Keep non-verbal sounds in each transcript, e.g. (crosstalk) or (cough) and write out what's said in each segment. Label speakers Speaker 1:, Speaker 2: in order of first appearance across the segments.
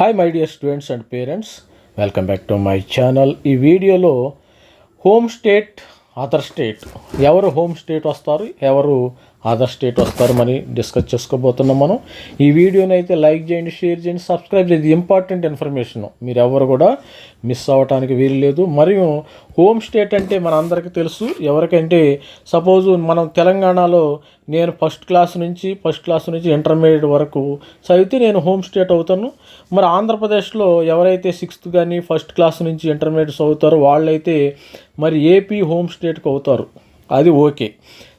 Speaker 1: Hi my dear students and parents welcome back to my channel ఈ వీడియోలో home state other state ఎవరు home state వస్తారు? ఎవరు other state వస్తారు మరి డిస్కస్ చేసుకోబోతున్నాం మనం. ఈ వీడియోని అయితే లైక్ చేయండి షేర్ చేయండి సబ్స్క్రైబ్ చేయండి. ఇది ఇంపార్టెంట్ ఇన్ఫర్మేషన్ మీరు ఎవరు కూడా మిస్ అవ్వటానికి వీలు లేదు. మరియు హోమ్ స్టేట్ అంటే మన అందరికీ తెలుసు. ఎవరికంటే సపోజ్ మనం తెలంగాణలో నేను ఫస్ట్ క్లాస్ నుంచి ఫస్ట్ క్లాస్ నుంచి ఇంటర్మీడియట్ వరకు చదివితే నేను హోమ్ స్టేట్ అవుతాను. మరి ఆంధ్రప్రదేశ్లో ఎవరైతే సిక్స్త్ కానీ ఫస్ట్ క్లాస్ నుంచి ఇంటర్మీడియట్ చదువుతారో వాళ్ళైతే మరి ఏపీ హోమ్ స్టేట్కి అవుతారు. అది ఓకే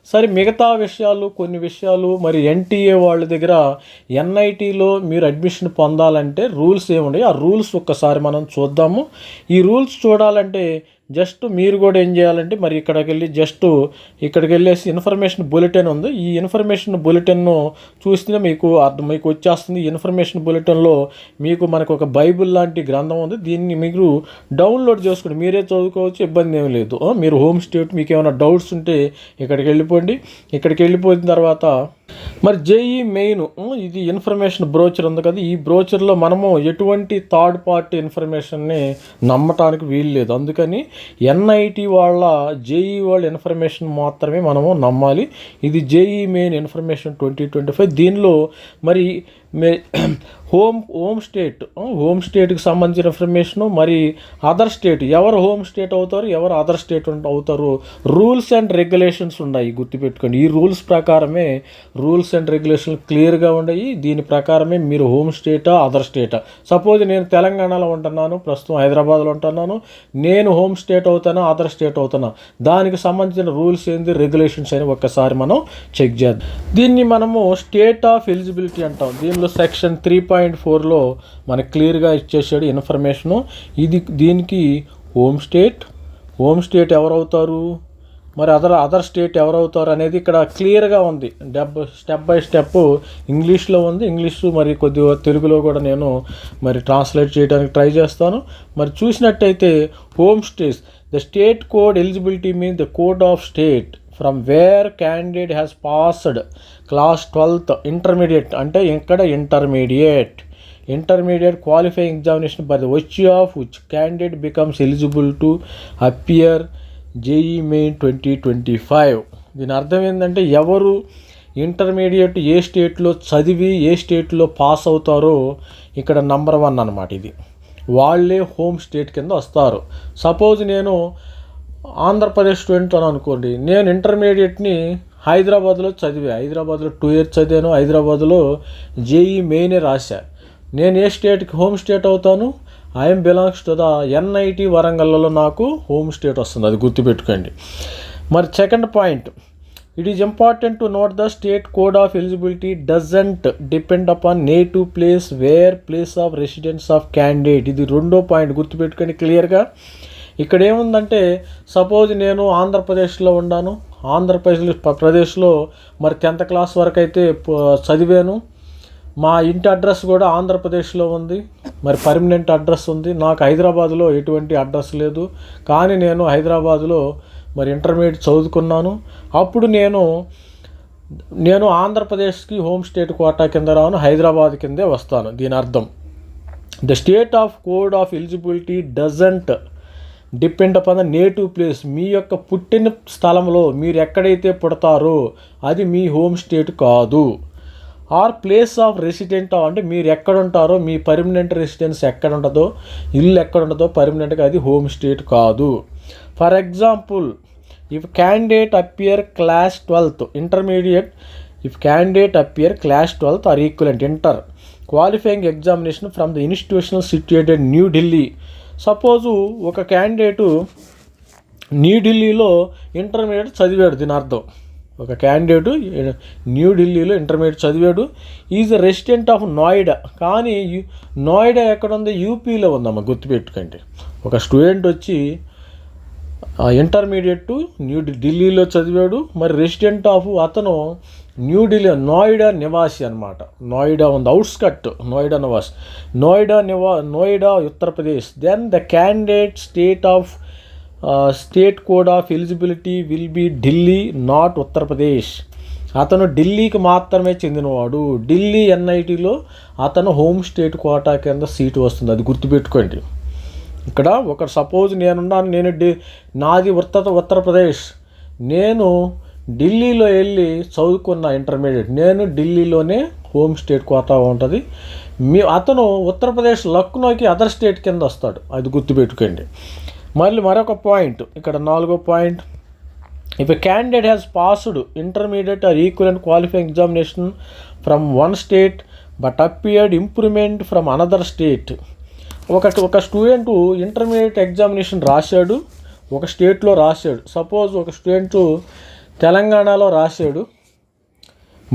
Speaker 1: సరే మిగతా విషయాలు కొన్ని విషయాలు మరి ఎన్టీఏ వాళ్ళ దగ్గర ఎన్ఐటీలో మీరు అడ్మిషన్ పొందాలంటే రూల్స్ ఏమున్నాయి ఆ రూల్స్ ఒక్కసారి మనం చూద్దాము. ఈ రూల్స్ చూడాలంటే జస్ట్ మీరు కూడా ఏం చేయాలంటే మరి ఇక్కడికి వెళ్ళి జస్ట్ ఇక్కడికి వెళ్ళేసి ఇన్ఫర్మేషన్ బులెటిన్ ఉంది. ఈ ఇన్ఫర్మేషన్ బులెటిన్ను చూస్తే మీకు అర్థం మీకు వచ్చేస్తుంది. ఈ ఇన్ఫర్మేషన్ బులెటిన్లో మీకు మనకు ఒక బైబిల్ లాంటి గ్రంథం ఉంది. దీన్ని మీరు డౌన్లోడ్ చేసుకోండి. మీరే చదువుకోవచ్చు ఇబ్బంది ఏమి లేదు. మీరు హోమ్ స్టేట్ మీకు ఏమైనా డౌట్స్ ఉంటే ఇక్కడికి వెళ్ళిపోండి. ఇక్కడికి వెళ్ళిపోయిన తర్వాత మరి జేఈ మెయిన్ ఇది ఇన్ఫర్మేషన్ బ్రోచర్ ఉంది కదా ఈ బ్రోచర్లో మనము ఎటువంటి థర్డ్ పార్టీ ఇన్ఫర్మేషన్ని నమ్మటానికి వీలు లేదు. అందుకని ఎన్ఐటి వాళ్ళ జేఈ వాళ్ళ ఇన్ఫర్మేషన్ మాత్రమే మనము నమ్మాలి. ఇది JEE main information twenty twenty five. దీనిలో మరి మే (clears throat) హోమ్ హోమ్ స్టేట్ హోమ్ స్టేట్కి సంబంధించిన ఇన్ఫర్మేషను మరి అదర్ స్టేట్ ఎవరు హోమ్ స్టేట్ అవుతారు ఎవరు అదర్ స్టేట్ అవుతారు రూల్స్ అండ్ రెగ్యులేషన్స్ ఉన్నాయి గుర్తుపెట్టుకోండి. ఈ రూల్స్ ప్రకారమే రూల్స్ అండ్ రెగ్యులేషన్ క్లియర్గా ఉన్నాయి దీని ప్రకారమే మీరు హోమ్ స్టేటా అదర్ స్టేటా? సపోజ్ నేను తెలంగాణలో ఉంటున్నాను ప్రస్తుతం హైదరాబాద్లో ఉంటున్నాను నేను హోమ్ స్టేట్ అవుతానా అదర్ స్టేట్ అవుతానా? దానికి సంబంధించిన రూల్స్ ఏంది రెగ్యులేషన్స్ అని ఒక్కసారి మనం చెక్ చేద్దాం. దీన్ని మనము స్టేట్ ఆఫ్ ఎలిజిబిలిటీ అంటాం. దీనిలో సెక్షన్ త్రీ పాయింట్ ఫోర్లో మనకు క్లియర్గా ఇచ్చేసాడు ఇన్ఫర్మేషను. ఇది దీనికి హోమ్ స్టేట్. హోమ్ స్టేట్ ఎవరవుతారు? మరి అదర్ అదర్ స్టేట్ ఎవరవుతారు అనేది ఇక్కడ క్లియర్గా ఉంది. డెబ్ స్టెప్ బై స్టెప్ ఇంగ్లీష్లో ఉంది. ఇంగ్లీషు మరి కొద్దిగా తెలుగులో కూడా నేను మరి ట్రాన్స్లేట్ చేయడానికి ట్రై చేస్తాను. మరి చూసినట్టయితే home states the state code eligibility mean the code of state. From where candidate has passed class twelfth intermediate అంటే ఇక్కడ intermediate intermediate qualifying examination by the వచ్చి of which candidate becomes eligible to appear JEE main twenty twenty five దీని అర్థం ఏంటంటే ఎవరు intermediate ఏ స్టేట్లో చదివి ఏ స్టేట్లో పాస్ అవుతారో ఇక్కడ నంబర్ వన్ అనమాట ఇది. వాళ్ళే హోమ్ స్టేట్ కింద వస్తారు. సపోజ్ నేను ఆంధ్రప్రదేశ్ స్టూడెంట్ అని అనుకోండి నేను ఇంటర్మీడియట్ని హైదరాబాద్లో చదివా. హైదరాబాద్లో టూ ఇయర్స్ చదివాను. హైదరాబాద్లో జేఈ మెయినే రాశా. నేను ఏ స్టేట్కి హోమ్ స్టేట్ అవుతాను? I'm belongs to the NIT వరంగల్లో నాకు హోమ్ స్టేట్ వస్తుంది. అది గుర్తుపెట్టుకోండి. మరి second point it is important to note the state code of eligibility doesn't depend upon native place where place of residence of candidate ఇది రెండో point గుర్తుపెట్టుకోండి క్లియర్గా ఇక్కడ ఏముందంటే సపోజ్ నేను ఆంధ్రప్రదేశ్లో ఉన్నాను ఆంధ్రప్రదేశ్ ప్రదేశ్లో మరి టెన్త్ క్లాస్ వరకు అయితే చదివాను. మా ఇంటి అడ్రస్ కూడా ఆంధ్రప్రదేశ్లో ఉంది. మరి పర్మనెంట్ అడ్రస్ ఉంది. నాకు హైదరాబాద్లో ఎటువంటి అడ్రస్ లేదు. కానీ నేను హైదరాబాద్లో మరి ఇంటర్మీడియట్ చదువుకున్నాను. అప్పుడు నేను నేను ఆంధ్రప్రదేశ్కి హోమ్ స్టేట్ కోటా కింద రాను హైదరాబాద్ కిందే వస్తాను. దీని అర్థం the state of code of eligibility doesn't depend upon the native place. మీ యొక్క పుట్టిన స్థలంలో మీరు ఎక్కడైతే పుడతారో అది మీ హోమ్ స్టేట్ కాదు. ఆర్ ప్లేస్ ఆఫ్ రెసిడెంట్ అంటే మీరు ఎక్కడ ఉంటారో మీ పర్మనెంట్ రెసిడెన్స్ ఎక్కడ ఉంటుందో ఇల్లు ఎక్కడ ఉంటుందో పర్మనెంట్గా అది హోమ్ స్టేట్ కాదు. For example if candidate appear class twelfth intermediate if candidate appear class twelfth or equivalent inter. Qualifying examination from the institutional situated new Delhi. Suppose ఒక క్యాండిడేటు న్యూఢిల్లీలో ఇంటర్మీడియట్ చదివాడు దీని అర్థం. ఒక క్యాండిడేట్ న్యూఢిల్లీలో ఇంటర్మీడియట్ చదివాడు. Is a resident of Noida. కానీ నోయిడా ఎక్కడ ఉంది యూపీలో ఉందమ్మా గుర్తుపెట్టుకోండి. ఒక స్టూడెంట్ వచ్చి ఇంటర్మీడియట్ న్యూ ఢిల్లీలో చదివాడు. మరి రెసిడెంట్ ఆఫ్ అతను న్యూఢిల్లీ నోయిడా నివాసి అనమాట నోయిడా ఉంది అవుట్స్కట్ నోయిడా నివాస్. Noida నివా Noida Uttar Pradesh. Then the candidate state of state code of eligibility will be Delhi not Uttar Pradesh. అతను ఢిల్లీకి మాత్రమే చెందినవాడు. ఢిల్లీ ఎన్ఐటీలో అతను హోమ్ స్టేట్ కోటా కింద సీటు వస్తుంది. అది గుర్తుపెట్టుకోండి. ఇక్కడ ఒక సపోజ్ నేనున్నాను నేను డి నాది ఉత్తర ఉత్తరప్రదేశ్ నేను ఢిల్లీలో వెళ్ళి చదువుకున్న ఇంటర్మీడియట్ నేను ఢిల్లీలోనే హోమ్ స్టేట్ కోతా ఉంటుంది. మీ అతను ఉత్తరప్రదేశ్ లక్నోకి అదర్ స్టేట్ కింద వస్తాడు. అది గుర్తుపెట్టుకోండి. మళ్ళీ మరొక పాయింట్ ఇక్కడ నాలుగో point if a candidate has passed intermediate or equivalent qualifying examination from one state but appeared improvement from another state ఒక ఒక స్టూడెంట్ ఇంటర్మీడియట్ ఎగ్జామినేషన్ రాశాడు ఒక స్టేట్లో రాశాడు. సపోజ్ ఒక స్టూడెంట్ తెలంగాణలో రాశాడు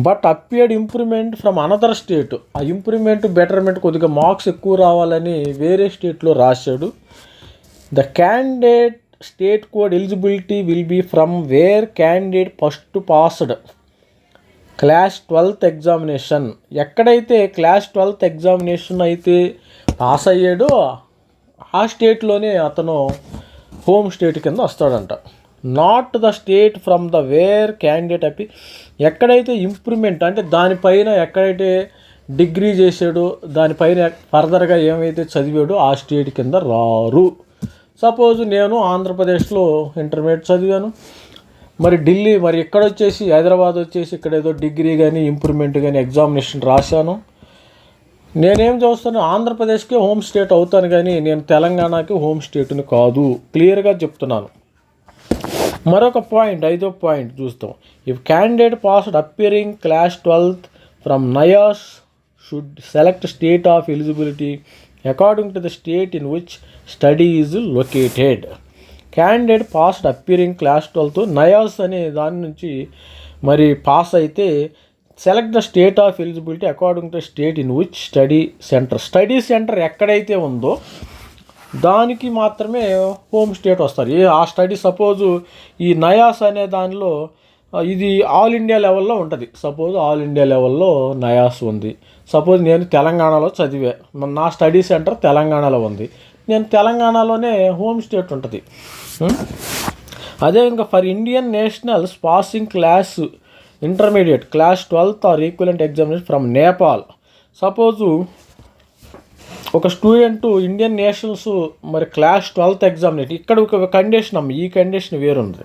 Speaker 1: but appeared improvement from another state ఆ ఇంప్రూవ్మెంట్ బెటర్మెంట్ కొద్దిగా మార్క్స్ ఎక్కువ రావాలని వేరే స్టేట్లో రాశాడు. The candidate state code eligibility will be from where candidate first passed class twelfth examination ఎక్కడైతే క్లాస్ ట్వెల్త్ ఎగ్జామినేషన్ అయితే పాస్ అయ్యాడో. ఆ స్టేట్లోనే అతను హోమ్ స్టేట్ కింద వస్తాడంట. Not the state from the where candidate appear ఎక్కడైతే ఇంప్రూవ్మెంట్ అంటే దానిపైన ఎక్కడైతే డిగ్రీ చేసాడు దానిపైన ఫర్దర్గా ఏమైతే చదివాడో ఆ స్టేట్ కింద రారు. సపోజ్ నేను ఆంధ్రప్రదేశ్లో ఇంటర్మీడియట్ చదివాను. మరి ఢిల్లీ మరి ఇక్కడ వచ్చేసి హైదరాబాద్ వచ్చేసి ఇక్కడ ఏదో డిగ్రీ కానీ ఇంప్రూవ్మెంట్ కానీ ఎగ్జామినేషన్ రాశాను. నేనేం చూస్తాను ఆంధ్రప్రదేశ్కి హోమ్ స్టేట్ అవుతాను కానీ నేను తెలంగాణకి హోమ్ స్టేట్ని కాదు. క్లియర్గా చెప్తున్నాను. మరొక పాయింట్ ఐదో పాయింట్ చూస్తాం. If candidate passed appearing class twelfth from NIOS should select state of eligibility according to the state in which study is located candidate passed appearing class twelfth NIOS అనే దాని నుంచి మరి పాస్ అయితే select the state of eligibility according to state in which study center. Study center ఎక్కడైతే ఉందో దానికి మాత్రమే home state వస్తారు. ఏ ఆ స్టడీ సపోజు ఈ నయాస్ అనే దానిలో ఇది ఆల్ ఇండియా లెవెల్లో ఉంటుంది. సపోజ్ ఆల్ ఇండియా లెవెల్లో నయాస్ ఉంది. సపోజ్ నేను తెలంగాణలో చదివా. నా స్టడీ సెంటర్ తెలంగాణలో ఉంది. నేను తెలంగాణలోనే హోమ్ స్టేట్ ఉంటుంది. అదే ఇంకా for Indian nationals passing class intermediate class twelfth or equivalent examination from Nepal. Suppose ఒక స్టూడెంట్ ఇండియన్ నేషనల్స్ మరి క్లాస్ ట్వెల్త్ ఎగ్జామినేషన్ ఇక్కడ ఒక కండిషన్ అమ్మ ఈ కండిషన్ వేరుంది.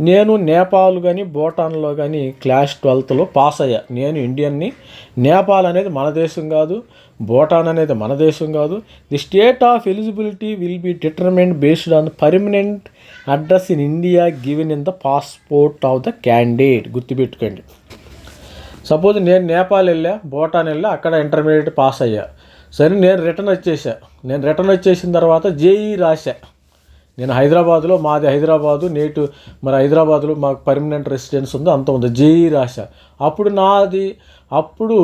Speaker 1: నేను నేపాల్ కానీ భూటాన్లో కానీ క్లాస్ ట్వెల్త్లో పాస్ అయ్యా. నేను ఇండియన్ని. నేపాల్ అనేది మన దేశం కాదు. భూటాన్ అనేది మన దేశం కాదు. The state of eligibility will be determent based on permanent address in India given in the passport of the candidate. గుర్తుపెట్టుకోండి. సపోజ్ నేను నేపాల్ వెళ్ళా భూటాన్ వెళ్ళా అక్కడ ఇంటర్మీడియట్ పాస్ అయ్యా. సరే నేను రిటర్న్ వచ్చేసా. నేను రిటర్న్ వచ్చేసిన తర్వాత జేఈ రాశా. నేను హైదరాబాద్లో మాది హైదరాబాదు నేటు మరి హైదరాబాద్లో మాకు పర్మనెంట్ రెసిడెన్స్ ఉంది అంత ఉంది జేఈ రాశా. అప్పుడు నాది అప్పుడు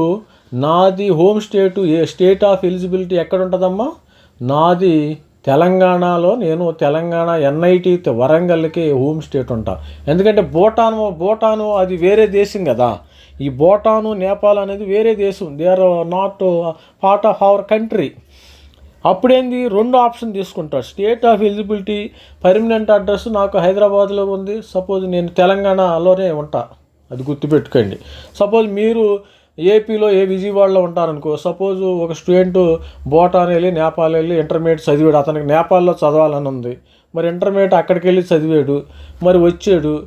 Speaker 1: నాది హోమ్ స్టేటు ఏ స్టేట్ ఆఫ్ ఎలిజిబిలిటీ ఎక్కడ ఉంటుందమ్మా నాది తెలంగాణలో నేను తెలంగాణ ఎన్ఐటి వరంగల్కి హోమ్ స్టేట్ ఉంటా. ఎందుకంటే భూటాను భూటాను అది వేరే దేశం కదా. ఈ భూటాను నేపాల్ అనేది వేరే దేశం. They are not part of our country అప్పుడేంది? రెండు ఆప్షన్ తీసుకుంటారు. State of eligibility permanent address నాకు హైదరాబాద్లో ఉంది. సపోజ్ నేను తెలంగాణలోనే ఉంటా. అది గుర్తుపెట్టుకోండి. సపోజ్ మీరు ఏపీలో ఏ విజయవాడలో ఉంటారనుకో సపోజ్ ఒక స్టూడెంట్ భూటాన్ వెళ్ళి నేపాల్ వెళ్ళి ఇంటర్మీడియట్ చదివాడు. అతనికి నేపాల్లో చదవాలని ఉంది. మరి ఇంటర్మీడియట్ అక్కడికి వెళ్ళి చదివాడు. మరి వచ్చాడు.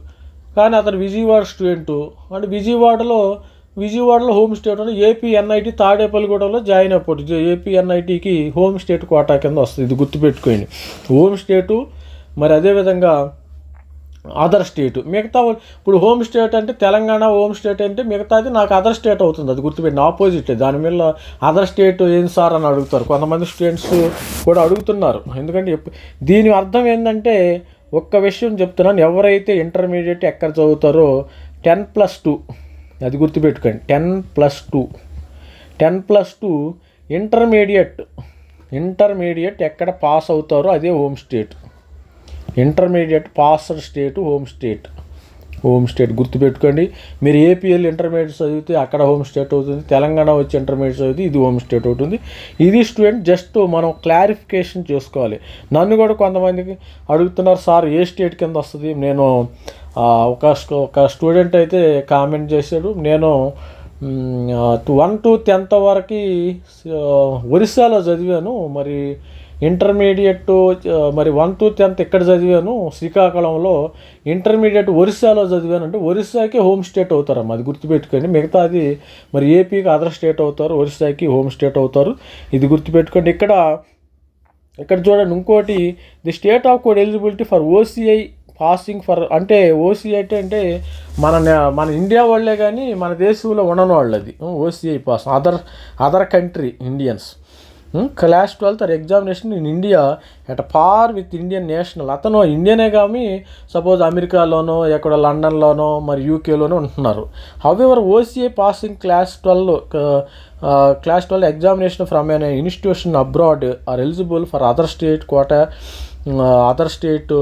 Speaker 1: కానీ అతను విజయవాడ స్టూడెంటు. అంటే విజయవాడలో విజయవాడలో హోమ్ స్టేట్ ఉంది ఏపీ ఎన్ఐటి తాడేపల్లిగూడలో జాయిన్ అయిపోతుంది ఏపీ ఎన్ఐటికి హోమ్ స్టేట్ కోటా కింద వస్తుంది. ఇది గుర్తుపెట్టుకోండి. హోమ్ స్టేటు మరి అదేవిధంగా అదర్ స్టేట్. మిగతా ఇప్పుడు హోమ్ స్టేట్ అంటే తెలంగాణ హోమ్ స్టేట్ అంటే మిగతాది నాకు అదర్ స్టేట్ అవుతుంది. అది గుర్తుపెట్టిన ఆపోజిట్. దాని మీద అదర్ స్టేట్ ఏం సార్ అని అడుగుతారు. కొంతమంది స్టూడెంట్స్ కూడా అడుగుతున్నారు. ఎందుకంటే దీని అర్థం ఏంటంటే ఒక్క విషయం చెప్తున్నాను. ఎవరైతే ఇంటర్మీడియట్ ఎక్కడ చదువుతారో టెన్ ప్లస్ టూ అది గుర్తుపెట్టుకోండి. Ten plus two. Ten plus two intermediate. Intermediate ఎక్కడ పాస్ అవుతారో అదే home state. Intermediate passed state home state. Home state గుర్తుపెట్టుకోండి. మీరు ఏపీఎల్ ఇంటర్మీడియట్ చదివితే అక్కడ హోమ్ స్టేట్ అవుతుంది. తెలంగాణ వచ్చి ఇంటర్మీడియట్ చదివితే ఇది హోమ్ స్టేట్ అవుతుంది. ఇది స్టూడెంట్ జస్ట్ మనం క్లారిఫికేషన్ చేసుకోవాలి. నన్ను కూడా కొంతమందికి అడుగుతున్నారు సార్ ఏ స్టేట్ కింద వస్తుంది? నేను ఒక ఒక స్టూడెంట్ అయితే కామెంట్ చేశాడు. నేను వన్ టు టెన్త్ వరకు ఒరిస్సాలో చదివాను. మరి ఇంటర్మీడియట్ మరి వన్ టు టెన్త్ ఇక్కడ చదివాను. శ్రీకాకుళంలో ఇంటర్మీడియట్ ఒరిస్సాలో చదివాను అంటే ఒరిస్సాకి హోమ్ స్టేట్ అవుతారమ్మ అది గుర్తుపెట్టుకోండి. మిగతాది మరి ఏపీకి అదర్ స్టేట్ అవుతారు ఒరిస్సాకి హోమ్ స్టేట్ అవుతారు ఇది గుర్తుపెట్టుకోండి. ఇక్కడ ఇక్కడ చూడండి ఇంకోటి the state of code eligibility for OCI passing for అంటే ఓసీఐ అంటే అంటే మన మన ఇండియా వాళ్ళే కానీ మన దేశంలో ఉండని వాళ్ళు అది OCI pass other other country Indians class twelfth or examination in India at par with Indian national అతను ఇండియనే కానీ సపోజ్ అమెరికాలోనో ఎక్కడ లండన్లోనో మరి యూకేలోనో ఉంటున్నారు. However OCI passing class twelve class twelve examination from an institution abroad are eligible for other state quota other state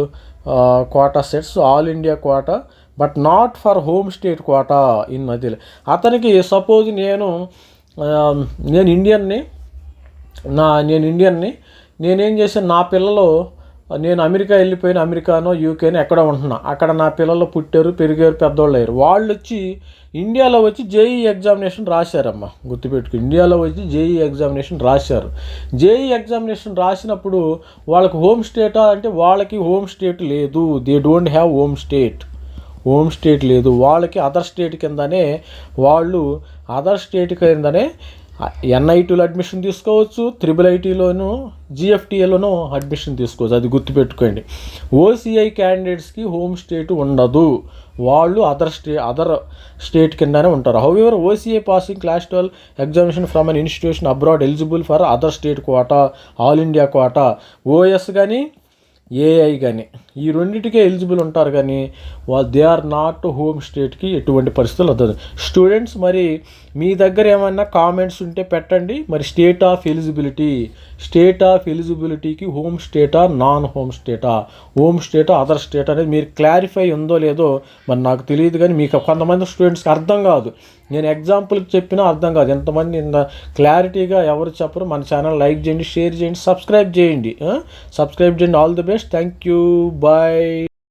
Speaker 1: quota seats all India quota but not for home state quota in మధ్యలో. అతనికి suppose నేను నేను ఇండియన్ని నా నేను ఇండియన్ని నేనేం చేశాను నా పిల్లలు నేను అమెరికా వెళ్ళిపోయిన అమెరికానో యూకేనో ఎక్కడో ఉంటున్నా. అక్కడ నా పిల్లలు పుట్టారు పెరిగారు పెద్దోళ్ళు అయ్యారు. వాళ్ళు వచ్చి ఇండియాలో వచ్చి జేఈ ఎగ్జామినేషన్ రాశారమ్మా. గుర్తుపెట్టుకు ఇండియాలో వచ్చి జేఈ ఎగ్జామినేషన్ రాశారు. జేఈ ఎగ్జామినేషన్ రాసినప్పుడు వాళ్ళకి హోమ్ స్టేటా అంటే వాళ్ళకి హోమ్ స్టేట్ లేదు. They don't have home state. Home state లేదు. వాళ్ళకి అదర్ స్టేట్ కిందనే వాళ్ళు అదర్ స్టేట్ కిందనే ఎన్ఐటీలో అడ్మిషన్ తీసుకోవచ్చు త్రిబుల్ ఐటీలోను జిఎఫ్టీఏలోనూ అడ్మిషన్ తీసుకోవచ్చు. అది గుర్తుపెట్టుకోండి. ఓసీఐ క్యాండిడేట్స్కి హోమ్ స్టేట్ ఉండదు. వాళ్ళు అదర్ స్టే అదర్ స్టేట్ కిందనే ఉంటారు. However OCI passing class twelve examination from an institution abroad eligible for other state quota all India quota OS కానీ ఏఐ కానీ ఈ రెండింటికే ఎలిజిబుల్ ఉంటారు కానీ వాళ్ళు దే ఆర్ నాట్ హోమ్ స్టేట్కి ఎటువంటి పరిస్థితులు వద్దు స్టూడెంట్స్ మరి మీ దగ్గర ఏమన్నా కామెంట్స్ ఉంటే పెట్టండి. మరి state of eligibility state of ఎలిజిబిలిటీకి home స్టేటా నాన్ హోమ్ స్టేటా హోమ్ స్టేటా అదర్ స్టేట్ అనేది మీరు క్లారిఫై ఉందో లేదో మరి నాకు తెలియదు కానీ మీకు కొంతమంది స్టూడెంట్స్కి అర్థం కాదు. నేను ఎగ్జాంపుల్కి చెప్పినా అర్థం కాదు. ఎంతమంది ఇంత క్లారిటీగా ఎవరు చెప్పరు. మన ఛానల్ లైక్ చేయండి షేర్ చేయండి సబ్స్క్రైబ్ చేయండి. సబ్స్క్రైబ్ చేయండి. All the best thank you bye